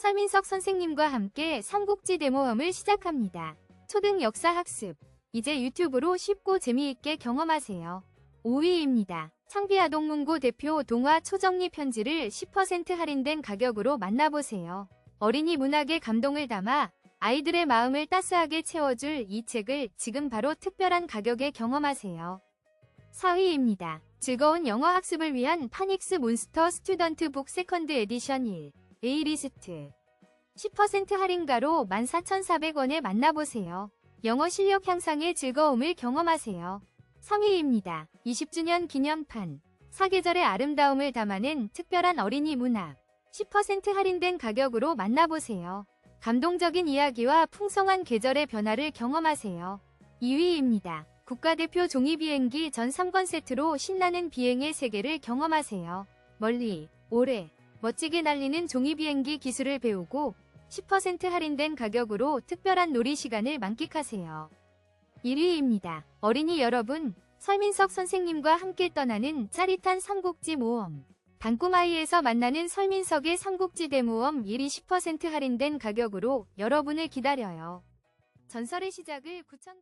설민석 선생님과 함께 삼국지 대모험을 시작합니다. 초등 역사 학습. 이제 유튜브로 쉽고 재미있게 경험하세요. 5위입니다. 창비아동문고 대표 동화 초정리 편지를 10% 할인된 가격으로 만나보세요. 어린이 문학에 감동을 담아 아이들의 마음을 따스하게 채워줄 이 책을 지금 바로 특별한 가격에 경험하세요. 4위입니다. 즐거운 영어 학습을 위한 파닉스 몬스터 스튜던트 북 세컨드 에디션 1 A리스트 10% 할인가로 14,400원에 만나보세요. 영어 실력 향상의 즐거움을 경험하세요. 3위입니다. 20주년 기념판 사계절의 아름다움을 담아낸 특별한 어린이 문학 10% 할인된 가격으로 만나보세요. 감동적인 이야기와 풍성한 계절의 변화를 경험하세요. 2위입니다. 국가대표 종이비행기 전 3권 세트로 신나는 비행의 세계를 경험하세요. 멀리, 오래, 멋지게 날리는 종이비행기 기술을 배우고 10% 할인된 가격으로 특별한 놀이 시간을 만끽하세요. 1위입니다. 어린이 여러분, 설민석 선생님과 함께 떠나는 짜릿한 삼국지 모험. 단꿈아이에서 만나는 설민석의 삼국지 대모험 1위 10% 할인된 가격으로 여러분을 기다려요. 전설의 시작을 9,000...